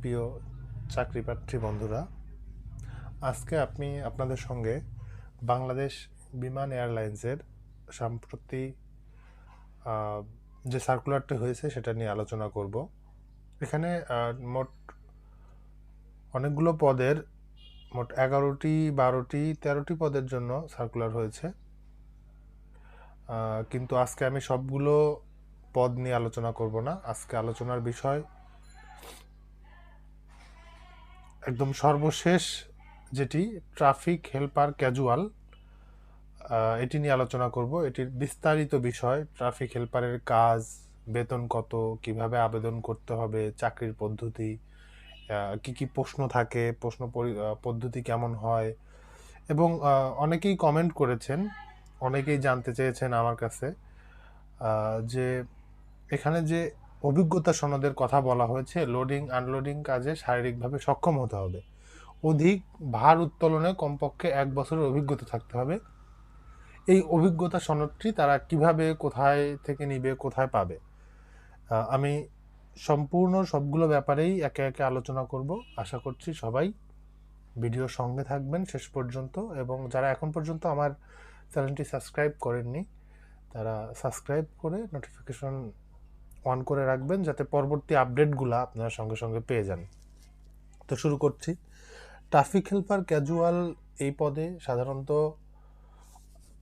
প্রিয় চাকরিপ্রার্থী বন্ধুরা, আজকে আপনি আপনাদের সঙ্গে বাংলাদেশ বিমান এয়ারলাইন্সের সম্প্রতি যে সার্কুলারটি হয়েছে সেটা নিয়ে আলোচনা করব। এখানে মোট অনেকগুলো পদের, মোট এগারোটি, বারোটি, তেরোটি পদের জন্য সার্কুলার হয়েছে। কিন্তু আজকে আমি সবগুলো পদ নিয়ে আলোচনা করব না। আজকে আলোচনার বিষয় একদম সর্বশেষ যেটি ট্রাফিক হেল্পার ক্যাজুয়াল এটি নিয়ে আলোচনা করব। এটির বিস্তারিত বিষয়, ট্রাফিক হেল্পারের কাজ, বেতন কত, কীভাবে আবেদন করতে হবে, চাকরির পদ্ধতি কি কি প্রশ্ন থাকে, প্রশ্ন পরি- পদ্ধতি কেমন হয়, এবং অনেকেই কমেন্ট করেছেন, অনেকেই জানতে চেয়েছেন আমার কাছে যে এখানে যে অভিজ্ঞতা সনদের কথা বলা হয়েছে লোডিং আনলোডিং কাজে শারীরিকভাবে সক্ষম হতে হবে। অধিক ভার উত্তোলনে কমপক্ষে এক বছরের অভিজ্ঞতা থাকতে হবে। এই অভিজ্ঞতা সনদটি তারা কীভাবে কোথায় থেকে নিবে, কোথায় পাবে? আমি সম্পূর্ণ সবগুলো ব্যাপারেই একে একে আলোচনা করব। আশা করছি সবাই ভিডিও সঙ্গে থাকবেন শেষ পর্যন্ত এবং যারা এখন পর্যন্ত আমার চ্যানেলটি সাবস্ক্রাইব করেননি, তারা সাবস্ক্রাইব করে নোটিফিকেশন অন করে রাখবেন যাতে পরবর্তী আপডেটগুলো আপনারা সঙ্গে সঙ্গে পেয়ে যান। তো শুরু করছি। ট্রাফিক হেল্পার ক্যাজুয়াল এই পদে সাধারণত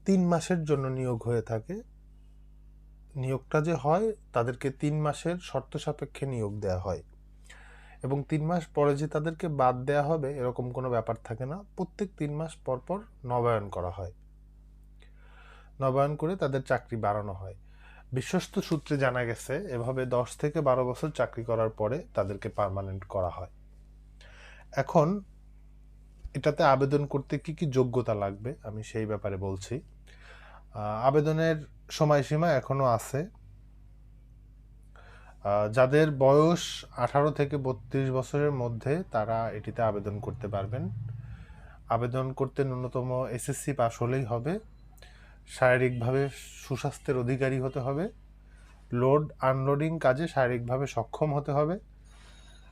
তিন মাসের জন্য নিয়োগ হয়ে থাকে। নিয়োগটা যে হয়, তাদেরকে তিন মাসের শর্ত সাপেক্ষে নিয়োগ দেওয়া হয়। এবং তিন মাস পরে যে তাদেরকে বাদ দেওয়া হবে, এরকম কোনো ব্যাপার থাকে না। প্রত্যেক তিন মাস পর পর নবায়ন করা হয়। নবায়ন করে তাদের চাকরি বাড়ানো হয়। বিশ্বস্ত সূত্রে জানা গেছে, এভাবে দশ থেকে বারো বছর চাকরি করার পরে তাদেরকে পার্মানেন্ট করা হয়। এখন এটাতে আবেদন করতে কি কি যোগ্যতা লাগবে, আমি সেই ব্যাপারে বলছি। আবেদনের সময়সীমা এখনও আছে। যাদের বয়স আঠারো থেকে বত্রিশ বছরের মধ্যে তারা এটিতে আবেদন করতে পারবেন। আবেদন করতে ন্যূনতম এসএসসি পাস হলেই হবে। শারীরিকভাবে সুস্বাস্থ্যের অধিকারী হতে হবে। লোড আনলোডিং কাজে শারীরিকভাবে সক্ষম হতে হবে।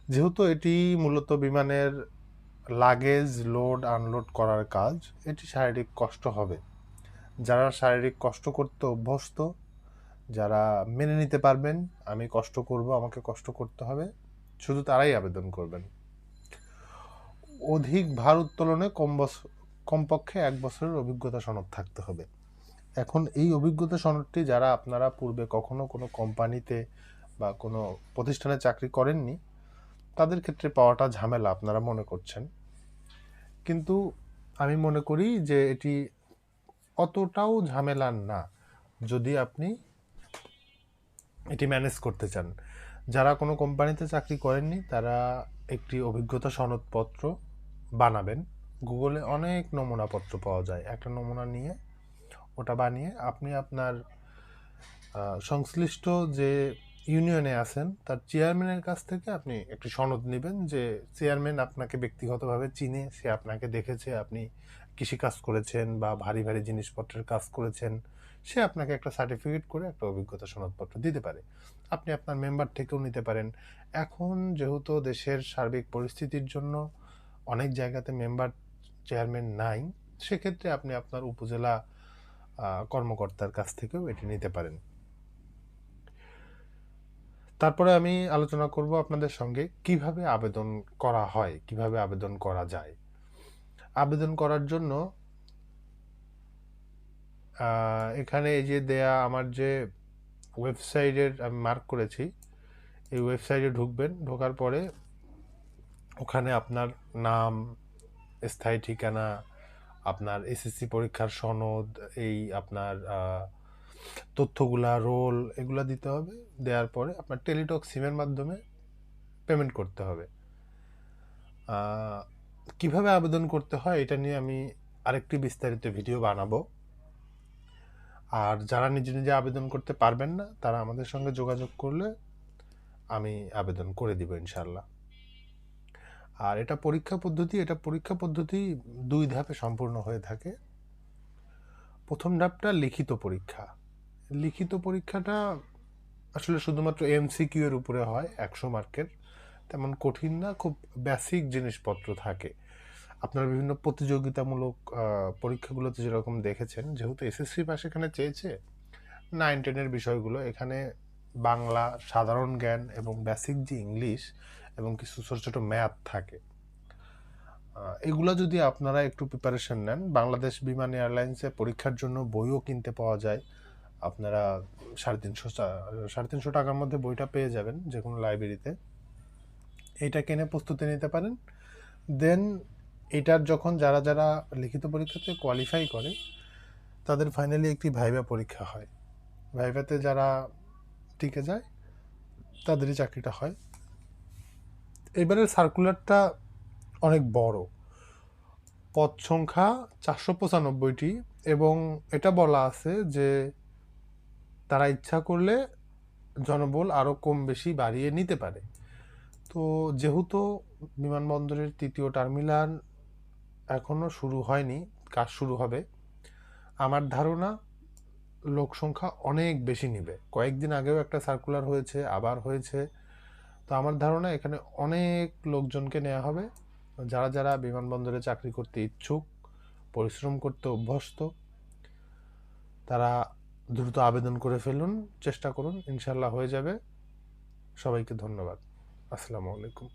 যেহেতু এটি মূলত বিমানের লাগেজ লোড আনলোড করার কাজ, এটি শারীরিক কষ্ট হবে। যারা শারীরিক কষ্ট করতে অভ্যস্ত, যারা মেনে নিতে পারবেন, আমি কষ্ট করব, আমাকে কষ্ট করতে হবে, শুধু তারাই আবেদন করবেন। অধিক ভার উত্তোলনে কম বছর কমপক্ষে এক বছরের অভিজ্ঞতা সনদ থাকতে হবে। এখন এই অভিজ্ঞতা সনদটি যারা আপনারা পূর্বে কখনো কোনো কোম্পানিতে বা কোনো প্রতিষ্ঠানে চাকরি করেননি, তাদের ক্ষেত্রে পাওয়াটা ঝামেলা আপনারা মনে করছেন। কিন্তু আমি মনে করি যে এটি অতটাও ঝামেলার না, যদি আপনি এটি ম্যানেজ করতে চান। যারা কোনো কোম্পানিতে চাকরি করেননি, তারা একটি অভিজ্ঞতা সনদপত্র বানাবেন। গুগলে অনেক নমুনাপত্র পাওয়া যায়। একটা নমুনা নিয়ে ওটা বানিয়ে আপনি আপনার সংশ্লিষ্ট যে ইউনিয়নে আছেন, তার চেয়ারম্যানের কাছ থেকে আপনি একটি সনদ নেবেন যে চেয়ারম্যান আপনাকে ব্যক্তিগতভাবে চিনে, সে আপনাকে দেখেছে, আপনি কৃষিকাজ করেছেন বা ভারী ভারী জিনিসপত্রের কাজ করেছেন, সে আপনাকে একটা সার্টিফিকেট করে একটা অভিজ্ঞতা সনদপত্র দিতে পারে। আপনি আপনার মেম্বার থেকেও নিতে পারেন। এখন যেহেতু দেশের সার্বিক পরিস্থিতির জন্য অনেক জায়গাতে মেম্বার চেয়ারম্যান নাই, সেক্ষেত্রে আপনি আপনার উপজেলা কর্মকর্তার কাছ থেকেও এটি নিতে পারেন। তারপরে আমি আলোচনা করব আপনাদের সঙ্গে কীভাবে আবেদন করা হয়, কীভাবে আবেদন করা যায়। আবেদন করার জন্য এখানে এই যে দেয়া আমার যে ওয়েবসাইটের আমি মার্ক করেছি, এই ওয়েবসাইটে ঢুকবেন, ঢোকার পরে ওখানে আপনার নাম, স্থায়ী ঠিকানা আপনার এসএসসি পরীক্ষার সনদ, এই আপনার তথ্যগুলা রোল এগুলা দিতে হবে। দেওয়ার পরে আপনার টেলিটক সিমের মাধ্যমে পেমেন্ট করতে হবে। কীভাবে আবেদন করতে হয় এটা নিয়ে আমি আরেকটি বিস্তারিত ভিডিও বানাবো। আর যারা নিজে নিজে আবেদন করতে পারবেন না, তারা আমাদের সঙ্গে যোগাযোগ করলে আমি আবেদন করে দিব ইনশাল্লাহ আর এটা পরীক্ষা পদ্ধতি, এটা পরীক্ষা পদ্ধতি দুই ধাপে সম্পূর্ণ হয়ে থাকে। প্রথম ধাপটা লিখিত পরীক্ষা। লিখিত পরীক্ষাটা আসলে শুধুমাত্র এমসিকিউ এর উপরে হয়, একশো মার্কের। তেমন কঠিন না, খুব বেসিক জিনিসপত্র থাকে। আপনারা বিভিন্ন প্রতিযোগিতামূলক পরীক্ষাগুলোতে যেরকম দেখেছেন, যেহেতু এসএসসি পাস এখানে চেয়েছে নাইন টেনের বিষয়গুলো এখানে বাংলা সাধারণ জ্ঞান এবং বেসিক যে ইংলিশ এবং কিছু ছোটো ছোটো ম্যাথ থাকে। এগুলো যদি আপনারা একটু প্রিপারেশন নেন, বাংলাদেশ বিমান এয়ারলাইন্সে পরীক্ষার জন্য বইও কিনতে পাওয়া যায়। আপনারা সাড়ে তিনশো সাড়ে তিনশো টাকার মধ্যে বইটা পেয়ে যাবেন যে কোনো লাইব্রেরিতে এটা কিনে প্রস্তুতি নিতে পারেন। দেন এটার যখন যারা যারা লিখিত পরীক্ষাতে কোয়ালিফাই করে, তাদের ফাইনালি একটি ভাইভা পরীক্ষা হয়। ভাইভাতে যারা টিকে যায়, তাদেরই চাকরিটা হয়। এবারের সার্কুলারটা অনেক বড়। পদ সংখ্যা চারশো পঁচানব্বইটি এবং এটা বলা আছে যে তারা ইচ্ছা করলে জনবল আরও কম বেশি বাড়িয়ে নিতে পারে। তো যেহেতু বিমানবন্দরের তৃতীয় টার্মিনাল এখনও শুরু হয়নি, কাজ শুরু হবে, আমার ধারণা লোক সংখ্যা অনেক বেশি নিবে। কয়েকদিন আগেও একটা সার্কুলার হয়েছে, আবার হয়েছে। তো আমার ধারণা এখানে অনেক লোকজনকে নেওয়া হবে। যারা যারা বিমানবন্দরে চাকরি করতে ইচ্ছুক, পরিশ্রম করতে অভ্যস্ত, তারা দ্রুত আবেদন করে ফেলুন, চেষ্টা করুন ইনশাল্লাহ হয়ে যাবে। সবাইকে ধন্যবাদ। আসসালামু আলাইকুম।